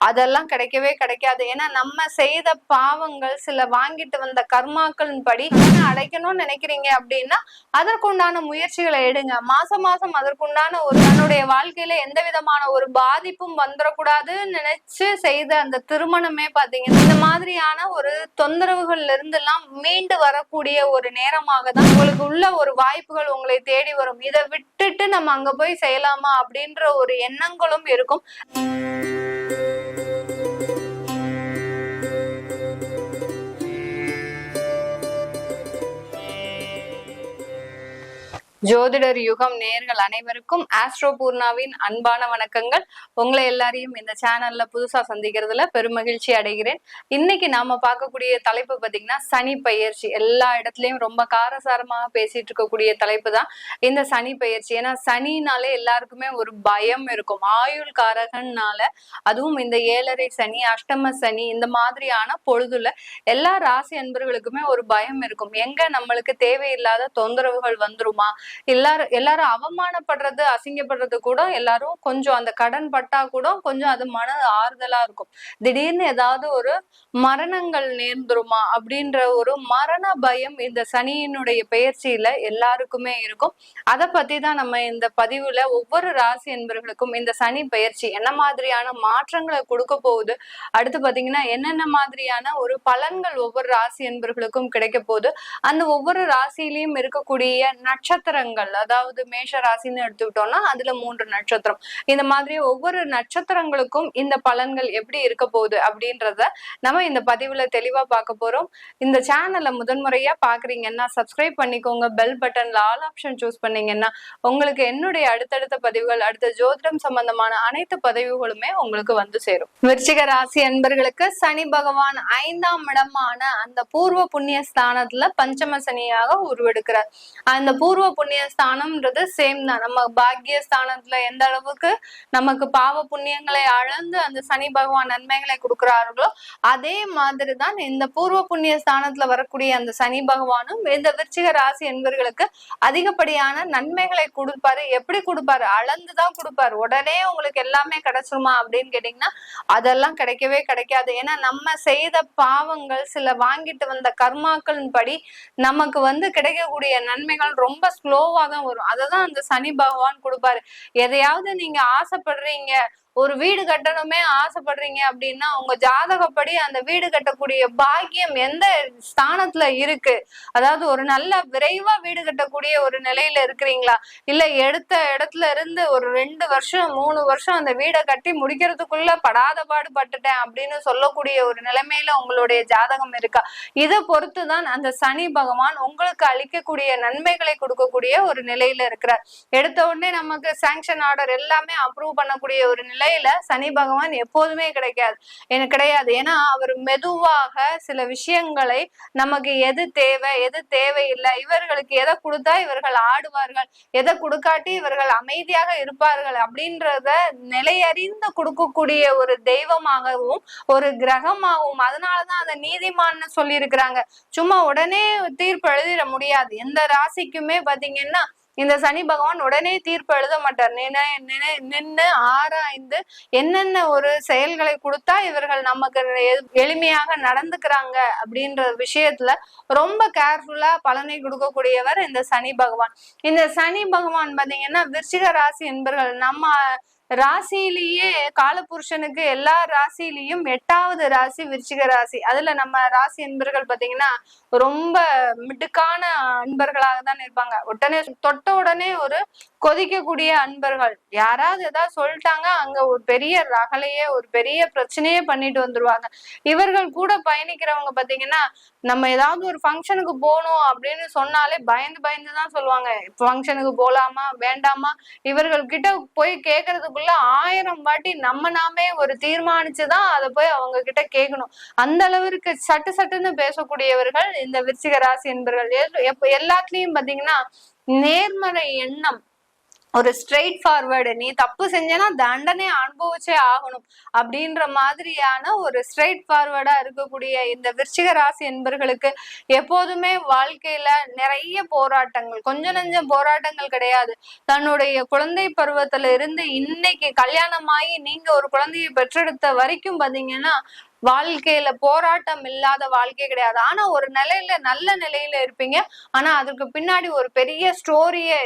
அதெல்லாம் கிடைக்கவே கிடைக்காது. ஏன்னா நம்ம செய்த பாவங்கள் சில வாங்கிட்டு வந்த கர்மாக்களின் படி அடைக்கணும்னு நினைக்கிறீங்க அப்படின்னா அதற்குண்டான முயற்சிகளை எடுங்க. மாசம் மாசம் அதற்குண்டான ஒரு தன்னுடைய வாழ்க்கையில எந்த விதமான ஒரு பாதிப்பும் வந்துடக்கூடாதுன்னு நினைச்சு செய்த அந்த திருமணமே பாத்தீங்கன்னா இந்த மாதிரியான ஒரு தொந்தரவுகள்ல இருந்து எல்லாம் மீண்டு வரக்கூடிய ஒரு நேரமாக தான் உங்களுக்கு உள்ள ஒரு வாய்ப்புகள் உங்களை தேடி வரும். இதை விட்டுட்டு நம்ம அங்க போய் செய்யலாமா அப்படின்ற ஒரு எண்ணங்களும் இருக்கும். ஜோதிடர் யுகம் நேர்கள் அனைவருக்கும் ஆஸ்ட்ரோ பூர்ணாவின் அன்பான வணக்கங்கள். உங்களை எல்லாரையும் இந்த சேனல்ல புதுசா சந்திக்கிறதுல பெருமகிழ்ச்சி அடைகிறேன். இன்னைக்கு நாம பார்க்கக்கூடிய தலைப்பு பாத்தீங்கன்னா சனி பயிற்சி எல்லா இடத்துலயும் ரொம்ப காரசாரமாக பேசிட்டு இருக்கக்கூடிய தலைப்பு தான் இந்த சனி பயிற்சி ஏன்னா சனினாலே எல்லாருக்குமே ஒரு பயம் இருக்கும். ஆயுள் காரகன்னால அதுவும் இந்த ஏழரை சனி அஷ்டம சனி இந்த மாதிரியான பொழுதுல எல்லா ராசி அன்பர்களுக்குமே ஒரு பயம் இருக்கும். எங்க நம்மளுக்கு தேவையில்லாத தொந்தரவுகள் வந்துருமா? எல்லாரும் எல்லாரும் அவமானப்படுறது அசிங்கப்படுறது கூட எல்லாரும் கொஞ்சம் அந்த கடன் பட்டா கூட கொஞ்சம் அது மன ஆறுதலா இருக்கும். திடீர்னு ஏதாவது ஒரு மரணங்கள் நேர்ந்துருமா அப்படின்ற ஒரு மரண பயம் இந்த சனியினுடைய பயிற்சியில எல்லாருக்குமே இருக்கும். அதை பத்தி தான் நம்ம இந்த பதிவுல ஒவ்வொரு ராசி என்பர்களுக்கும் இந்த சனி பயிற்சி என்ன மாதிரியான மாற்றங்களை கொடுக்க போகுது அடுத்து பாத்தீங்கன்னா என்னென்ன மாதிரியான ஒரு பலன்கள் ஒவ்வொரு ராசி என்பர்களுக்கும் கிடைக்க போகுது அந்த ஒவ்வொரு ராசியிலையும் இருக்கக்கூடிய நட்சத்திர நட்சத்திரங்கள் அதாவது மேஷ ராசின்னு எடுத்துக்கிட்டோம்னா அதுல மூன்று நட்சத்திரம். இந்த மாதிரி ஒவ்வொரு நட்சத்திரங்களுக்கும் இந்த பலன்கள் எப்படி இருக்க போகுது அப்படின்றத நம்ம இந்த பதிவுல தெளிவா பார்க்க போறோம். இந்த சேனலை முதன்முறையா பாக்குறீங்கன்னா சப்ஸ்கிரைப் பண்ணிக்கோங்க பெல் பட்டன்ல ஆல் ஆப்ஷன் சூஸ் பண்ணீங்கன்னா உங்களுக்கு என்னுடைய அடுத்தடுத்த பதிவுகள் அடுத்த ஜோதிடம் சம்பந்தமான அனைத்து பதிவுகளுமே உங்களுக்கு வந்து சேரும். விருச்சிக ராசி அன்பர்களுக்கு சனி பகவான் ஐந்தாம் இடமான அந்த பூர்வ புண்ணிய ஸ்தானத்துல பஞ்சம சனியாக உருவெடுக்கிறார். அந்த பூர்வ புண்ணிய ஸ்தானம்ன்றது சேம் தான். நம்ம பாக்கிய ஸ்தானத்துல எந்த அளவுக்கு நமக்கு பாவ புண்ணியங்களை அளந்து அந்த சனி பகவான் நன்மைகளை கொடுக்கிறார்களோ அதே மாதிரி தான் இந்த பூர்வ புண்ணிய ஸ்தானத்துல வரக்கூடிய அந்த சனி பகவானும் இந்த விருச்சிக ராசி என்பவர்களுக்கு அதிகப்படியான நன்மைகளை கொடுப்பாரு. எப்படி கொடுப்பாரு? அளந்துதான் கொடுப்பாரு. உடனே உங்களுக்கு எல்லாமே கிடைச்சிருமா அப்படின்னு கேட்டீங்கன்னா அதெல்லாம் கிடைக்கவே கிடைக்காது. ஏன்னா நம்ம செய்த பாவங்கள் சில வாங்கிட்டு வந்த கர்மாக்களின் படி நமக்கு வந்து கிடைக்கக்கூடிய நன்மைகள் ரொம்ப லோவா தான் வரும். அதை தான் அந்த சனி பகவான் கொடுப்பாரு. எதையாவது நீங்க ஆசைப்படுறீங்க ஒரு வீடு கட்டணுமே ஆசைப்படுறீங்க அப்படின்னா உங்க ஜாதகப்படி அந்த வீடு கட்டக்கூடிய பாக்கியம் எந்த ஸ்தானத்துல இருக்கு? அதாவது ஒரு நல்ல விரைவா வீடு கட்டக்கூடிய ஒரு நிலையில இருக்கிறீங்களா? இல்ல எடுத்த இடத்துல இருந்து ஒரு ரெண்டு வருஷம் மூணு வருஷம் அந்த வீடை கட்டி முடிக்கிறதுக்குள்ள படாத பாடு பட்டுட்டேன் அப்படின்னு சொல்லக்கூடிய ஒரு நிலைமையில உங்களுடைய ஜாதகம் இருக்கா? இதை பொறுத்துதான் அந்த சனி பகவான் உங்களுக்கு அளிக்கக்கூடிய நன்மைகளை கொடுக்கக்கூடிய ஒரு நிலையில இருக்கிறார். எடுத்த உடனே நமக்கு சாங்ஷன் ஆர்டர் எல்லாமே அப்ரூவ் பண்ணக்கூடிய ஒரு நிலை நிலையில சனி பகவான் எப்போதுமே கிடைக்காது. எனக்கு கிடையாது. ஏன்னா அவர் மெதுவாக சில விஷயங்களை நமக்கு எது தேவை எது தேவையில்லை இவர்களுக்கு எதை கொடுத்தா இவர்கள் ஆடுவார்கள் எதை கொடுக்காட்டி இவர்கள் அமைதியாக இருப்பார்கள் அப்படின்றத நிலையறிந்து கொடுக்கக்கூடிய ஒரு தெய்வமாகவும் ஒரு கிரகமாகவும் அதனாலதான் அதை நீதிமான்னு சொல்லியிருக்கிறாங்க. சும்மா உடனே தீர்ப்பு எழுதிட முடியாது. எந்த ராசிக்குமே பாத்தீங்கன்னா இந்த சனி பகவான் உடனே தீர்ப்பு எழுத மாட்டார். நினை நினை நின்று ஆராய்ந்து என்னென்ன ஒரு செயல்களை கொடுத்தா இவர்கள் நமக்கு எளிமையாக நடந்துக்கிறாங்க அப்படின்ற விஷயத்துல ரொம்ப கேர்ஃபுல்லா பலனை கொடுக்கக்கூடியவர் இந்த சனி பகவான். இந்த சனி பகவான் பாத்தீங்கன்னா விருச்சிக ராசி என்பர்கள் நம்ம ராசியிலேயே காலபுருஷனுக்கு எல்லா ராசியிலையும் எட்டாவது ராசி விருச்சிக ராசி. அதுல நம்ம ராசி அன்பர்கள் பாத்தீங்கன்னா ரொம்ப மிடுக்கான அன்பர்களாக தான் இருப்பாங்க. உடனே தொட்ட உடனே ஒரு கொதிக்கக்கூடிய அன்பர்கள். யாராவது ஏதாவது சொல்லிட்டாங்க அங்க ஒரு பெரிய ரகலையே ஒரு பெரிய பிரச்சனையே பண்ணிட்டு வந்துருவாங்க. இவர்கள் கூட பயணிக்கிறவங்க பாத்தீங்கன்னா நம்ம ஏதாவது ஒரு ஃபங்க்ஷனுக்கு போகணும் அப்படின்னு சொன்னாலே பயந்து பயந்து தான் சொல்லுவாங்க. ஃபங்க்ஷனுக்கு போலாமா? வேண்டாமா? இவர்கள் கிட்ட போய் கேட்கறதுக்குள்ள ஆயிரம் வாட்டி நம்ம நாமே ஒரு தீர்மானிச்சுதான் அதை போய் அவங்க கிட்ட கேட்கணும் அந்த அளவிற்கு சட்டு சட்டுன்னு பேசக்கூடியவர்கள் இந்த விருச்சிக ராசி என்பவர்கள் எப்ப எல்லாத்துலயும் பாத்தீங்கன்னா நேர்மறை எண்ணம் ஒரு ஸ்ட்ரெயிட் ஃபார்வர்டு நீ தப்பு செஞ்சேன்னா தண்டனை அனுபவிச்சே ஆகணும். அப்படின்ற மாதிரியான ஒரு ஸ்ட்ரெயிட் ஃபார்வர்டா இருக்கக்கூடிய இந்த விருச்சிக ராசி என்பர்களுக்கு எப்போதுமே வாழ்க்கையில நிறைய போராட்டங்கள் கொஞ்சம் நஞ்சம் போராட்டங்கள் கிடையாது. தன்னுடைய குழந்தை பருவத்துல இருந்து இன்னைக்கு கல்யாணமாகி நீங்க ஒரு குழந்தையை பெற்றெடுத்த வரைக்கும் பாத்தீங்கன்னா வாழ்க்கையில போராட்டம் இல்லாத வாழ்க்கை கிடையாது. ஆனா ஒரு நிலையில நல்ல நிலையில இருப்பீங்க. ஆனா அதுக்கு பின்னாடி ஒரு பெரிய ஸ்டோரியே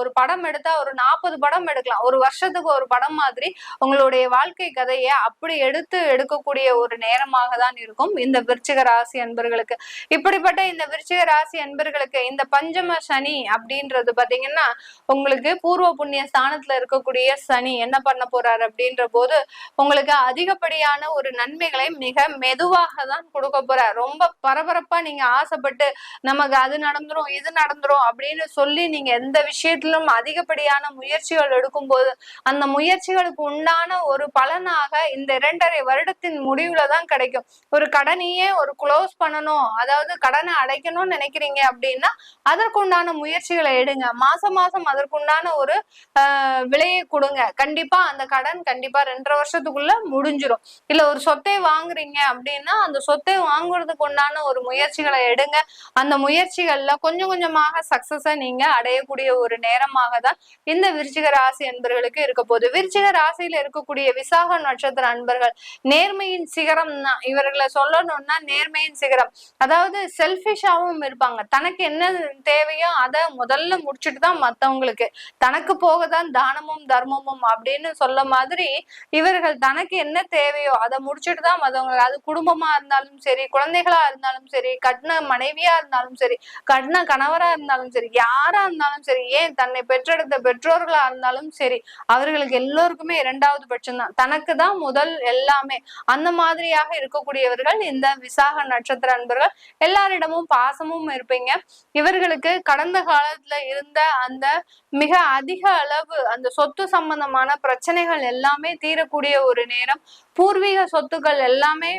ஒரு படம் எடுத்தா ஒரு நாற்பது படம் எடுக்கலாம். ஒரு வருஷத்துக்கு ஒரு படம் மாதிரி உங்களுடைய வாழ்க்கை கதையை அப்படி எடுத்து எடுக்கக்கூடிய ஒரு நேரமாக தான் இருக்கும். இந்த விருச்சிக ராசி அன்பர்களுக்கு. இப்படிப்பட்ட இந்த விருச்சிக ராசி அன்பர்களுக்கு இந்த பஞ்சம சனி அப்படின்றது பாத்தீங்கன்னா உங்களுக்கு பூர்வ புண்ணிய ஸ்தானத்துல இருக்கக்கூடிய சனி என்ன பண்ண போறாரு அப்படின்ற போது உங்களுக்கு அதிகப்படியான ஒரு நன்மைகளை மிக மெதுவாக தான் கொடுக்க போற ரொம்ப பரபரப்பா நீங்க ஆசைப்பட்டு நமக்கு அது நடந்துரும் இது நடந்துரும் அப்படின்னு சொல்லி நீங்க எந்த விஷயத்திலும் அதிகப்படியான முயற்சிகள் எடுக்கும் போது அந்த முயற்சிகளுக்கு உண்டான ஒரு பலனாக இந்த இரண்டரை வருடத்தின் முடிவுல தான் கிடைக்கும். ஒரு கடனையே ஒரு க்ளோஸ் பண்ணணும் அதாவது கடனை அடைக்கணும்னு நினைக்கிறீங்க அப்படின்னா அதற்குண்டான முயற்சிகளை எடுங்க. மாசம் மாசம் அதற்குண்டான ஒரு விலையை கொடுங்க. கண்டிப்பா அந்த கடன் கண்டிப்பா ரெண்டரை வருஷத்துக்குள்ள முடிஞ்சிடும் இல்ல ஒரு சொத்தை வாங்க வாங்குறீங்க அப்படின்னா அந்த சொத்தை வாங்குறதுக்கு உண்டான ஒரு முயற்சிகளை எடுங்க. அந்த முயற்சிகள்ல கொஞ்சம் கொஞ்சமாக சக்சஸ நீங்க அடையக்கூடிய ஒரு நேரமாக தான் இந்த விருச்சிக ராசி அன்பர்களுக்கு இருக்க போகுது. விருச்சிக ராசியில இருக்கக்கூடிய விசாக நட்சத்திர அன்பர்கள் நேர்மையின் சிகரம் தான். இவர்களை சொல்லணும்னா நேர்மையின் சிகரம். அதாவது செல்பிஷாவும் இருப்பாங்க. தனக்கு என்ன தேவையோ அதை முதல்ல முடிச்சுட்டு தான் மத்தவங்களுக்கு தனக்கு போகதான் தானமும் தர்மமும் அப்படின்னு சொல்ல மாதிரி இவர்கள் தனக்கு என்ன தேவையோ அதை முடிச்சுட்டு தான் மத்தவங்க அது குடும்பமா இருந்தாலும் சரி குழந்தைகளா இருந்தாலும் சரி கட்டின மனைவியா இருந்தாலும் சரி கட்டின கணவரா இருந்தாலும் சரி யாரா இருந்தாலும் சரி ஏன் தன்னை பெற்றெடுத்த பெற்றோர்களா இருந்தாலும் சரி அவர்களுக்கு எல்லோருக்குமே இரண்டாவது பட்சம் தான் தனக்கு தான் முதல் எல்லாமே. அந்த மாதிரியாக இருக்கக்கூடியவர்கள் இந்த விசாக நட்சத்திர அன்பர்கள் எல்லாரிடமும் பாசமும் இருப்பீங்க. இவர்களுக்கு கடந்த காலத்துல இருந்த அந்த மிக அதிக அளவு அந்த சொத்து சம்பந்தமான பிரச்சனைகள் எல்லாமே தீரக்கூடிய ஒரு நேரம். பூர்வீக சொத்துக்கள் எல்லாம் எல்லாமே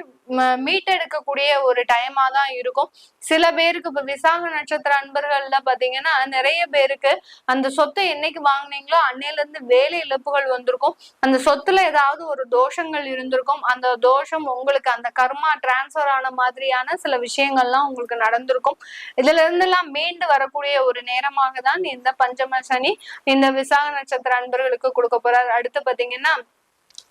மீட்டெடுக்கக்கூடிய ஒரு டைமா தான் இருக்கும். சில பேருக்கு இப்ப விசாக நட்சத்திர அன்பர்கள்ல பாத்தீங்கன்னா நிறைய பேருக்கு அந்த சொத்தை என்னைக்கு வாங்கினீங்களோ அன்னையில இருந்து வேலை இழப்புகள் வந்திருக்கும். அந்த சொத்துல ஏதாவது ஒரு தோஷங்கள் இருந்திருக்கும். அந்த தோஷம் உங்களுக்கு அந்த கர்மா டிரான்ஸ்ஃபர் ஆன மாதிரியான சில விஷயங்கள்லாம் உங்களுக்கு நடந்திருக்கும். இதுல இருந்து எல்லாம் மீண்டு வரக்கூடிய ஒரு நேரமாக தான் இந்த பஞ்சம சனி இந்த விசாக நட்சத்திர அன்பர்களுக்கு கொடுக்க போறாரு. அடுத்து பாத்தீங்கன்னா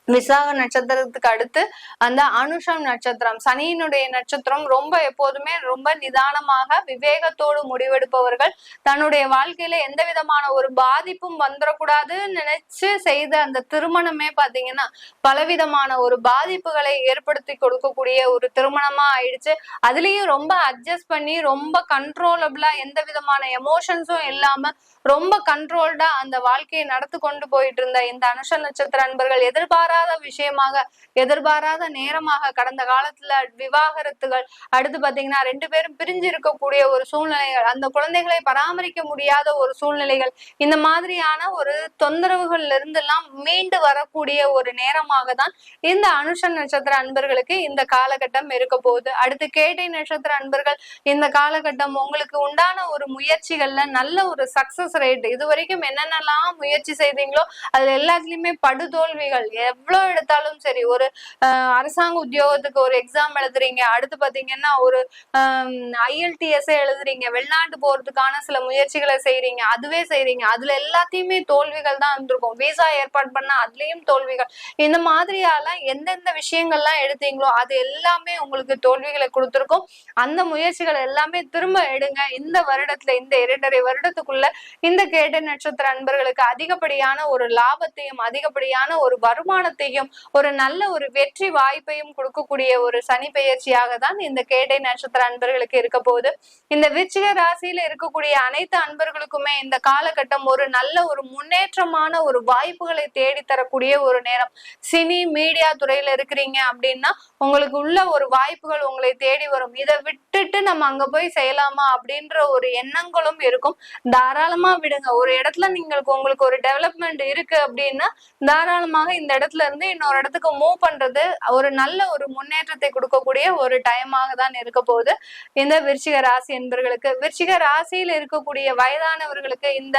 விசாக நட்சத்திரத்துக்கு அடுத்து அந்த அனுஷம் நட்சத்திரம் சனியினுடைய நட்சத்திரம் ரொம்ப எப்போதுமே ரொம்ப நிதானமாக விவேகத்தோடு முடிவெடுப்பவர்கள். தன்னுடைய வாழ்க்கையில எந்த விதமான ஒரு பாதிப்பும் வந்துடக்கூடாதுன்னு நினைச்சு செய்த அந்த திருமணமே பாத்தீங்கன்னா பலவிதமான ஒரு பாதிப்புகளை ஏற்படுத்தி கொடுக்கக்கூடிய ஒரு திருமணமா ஆயிடுச்சு. அதுலயும் ரொம்ப அட்ஜஸ்ட் பண்ணி ரொம்ப கண்ட்ரோலபிளா எந்த விதமான எமோஷன்ஸும் இல்லாம ரொம்ப கண்ட்ரோல்டா அந்த வாழ்க்கையை நடத்து கொண்டு போயிட்டு இருந்த இந்த அனுஷ நட்சத்திர அன்பர்கள் எதிர்பாராத விஷயமாக எதிர்பாராத நேரமாக கடந்த காலத்துல விவாகரத்துகள் அடுத்து பாத்தீங்கன்னா ரெண்டு பேரும் பிரிஞ்சு இருக்கக்கூடிய ஒரு சூழ்நிலைகள் அந்த குழந்தைகளை பராமரிக்க முடியாத ஒரு சூழ்நிலைகள் இந்த மாதிரியான ஒரு தொந்தரவுகள்ல இருந்து எல்லாம் மீண்டு வரக்கூடிய ஒரு நேரமாக தான் இந்த அனுஷ நட்சத்திர அன்பர்களுக்கு இந்த காலகட்டம் இருக்க போகுது. அடுத்து கேட்டை நட்சத்திர அன்பர்கள் இந்த காலகட்டம் உங்களுக்கு உண்டான ஒரு முயற்சிகள்ல நல்ல ஒரு சக்சஸ் ரேட் இது வரைக்கும் என்னென்னலாம் முயற்சி செய்தீங்களோ அதுல எல்லாத்துலயுமே படுதோல்விகள் எவ்வளவு எடுத்தாலும் சரி ஒரு அரசாங்க உத்தியோகத்துக்கு ஒரு எக்ஸாம் எழுதுறீங்க அடுத்து பாத்தீங்கன்னா ஒரு ஐஎல்டிஎஸ் எழுதுறீங்க வெளிநாட்டு போறதுக்கான சில முயற்சிகளை செய்யறீங்க அதுவே செய்யறீங்க அதுல எல்லாத்தையுமே தோல்விகள் தான் இருந்திருக்கும். விசா ஏற்பாடு பண்ணா அதுலயும் தோல்விகள். இந்த மாதிரியால எந்தெந்த விஷயங்கள்லாம் எடுத்தீங்களோ அது எல்லாமே உங்களுக்கு தோல்விகளை கொடுத்துருக்கும். அந்த முயற்சிகள் எல்லாமே திரும்ப எடுங்க. இந்த வருடத்துல இந்த இரண்டரை வருடத்துக்குள்ள இந்த கேட்ட நட்சத்திர அன்பர்களுக்கு அதிகப்படியான ஒரு லாபத்தையும் அதிகப்படியான ஒரு வருமானத்தையும் ஒரு நல்ல ஒரு வெற்றி வாய்ப்பையும் கொடுக்கக்கூடிய ஒரு சனி பெயர்ச்சியாக தான் இந்த கேட்டை நட்சத்திர அன்பர்களுக்கு இருக்க போகுது. இந்த விச்சிக ராசியில இருக்கக்கூடிய அனைத்து அன்பர்களுக்குமே இந்த காலகட்டம் ஒரு நல்ல ஒரு முன்னேற்றமான ஒரு வாய்ப்புகளை தேடி தரக்கூடிய ஒரு நேரம். சினி மீடியா துறையில இருக்கிறீங்க அப்படின்னா உங்களுக்கு உள்ள ஒரு வாய்ப்புகள் உங்களை தேடி வரும். இதை விட்டுட்டு நம்ம அங்க போய் செய்யலாமா அப்படின்ற ஒரு எண்ணங்களும் இருக்கும். தாராளமா தாராளமா விடுங்க. ஒரு இடத்துல நீங்களுக்கு உங்களுக்கு ஒரு டெவலப்மெண்ட் இருக்கு அப்படின்னா தாராளமாக இந்த இடத்துல இருந்து இன்னொரு இடத்துக்கு மூவ் பண்றது ஒரு நல்ல ஒரு முன்னேற்றத்தை கொடுக்கக்கூடிய ஒரு டைமாக தான் இருக்க போகுது. இந்த விருச்சிக ராசி என்பர்களுக்கு விருச்சிக ராசியில் இருக்கக்கூடிய வயதானவர்களுக்கு இந்த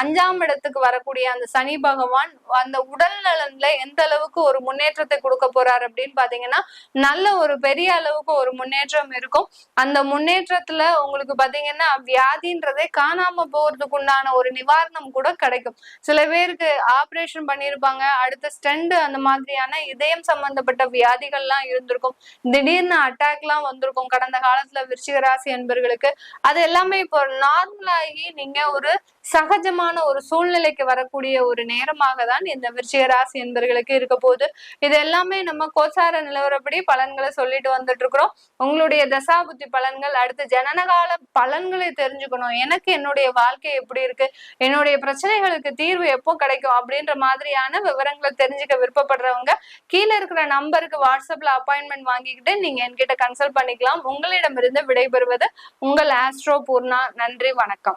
அஞ்சாம் இடத்துக்கு வரக்கூடிய அந்த சனி பகவான் அந்த உடல் நலன்ல எந்த அளவுக்கு ஒரு முன்னேற்றத்தை கொடுக்க போறாரு அப்படின்னு பாத்தீங்கன்னா நல்ல ஒரு பெரிய அளவுக்கு ஒரு முன்னேற்றம் இருக்கும். அந்த முன்னேற்றத்துல உங்களுக்கு பாத்தீங்கன்னா வியாதின்றதே காணாம போறதுக்கு உண்டான ஒரு நிவாரணம் கூட கிடைக்கும். சில பேருக்கு ஆபரேஷன் பண்ணியிருப்பாங்க அடுத்த ஸ்டெண்ட் அந்த மாதிரியான இதயம் சம்பந்தப்பட்ட வியாதிகள்லாம் இருந்திருக்கும். திடீர்னு அட்டாக்லாம் வந்திருக்கும். கடந்த காலத்துல விருச்சிக ராசி என்பர்களுக்கு அது எல்லாமே இப்போ நார்மலாகி நீங்க ஒரு சகஜமான ஒரு சூழ்நிலைக்கு வரக்கூடிய ஒரு நேரமாக தான் இந்த விருச்சிக ராசி என்பர்களுக்கு இருக்க போகுது. இது எல்லாமே நம்ம கோச்சார நிலவரப்படி பலன்களை சொல்லிட்டு வந்துட்டு இருக்கிறோம் உங்களுடைய தசாபுத்தி பலன்கள் அடுத்து ஜனனகால பலன்களை தெரிஞ்சுக்கணும். எனக்கு என்னுடைய வாழ்க்கை எப்படி இருக்கு? என்னுடைய பிரச்சனைகளுக்கு தீர்வு எப்போ கிடைக்கும்? அப்படின்ற மாதிரியான விவரங்களை தெரிஞ்சுக்க விருப்பப்படுறவங்க கீழே இருக்கிற நம்பருக்கு வாட்ஸ்அப்ல அப்பாயின்மெண்ட் வாங்கிக்கிட்டு நீங்க என்கிட்ட கன்சல்ட் பண்ணிக்கலாம். உங்களிடமிருந்து விடைபெறுவது உங்கள் ஆஸ்ட்ரோ பூர்ணா. நன்றி வணக்கம்.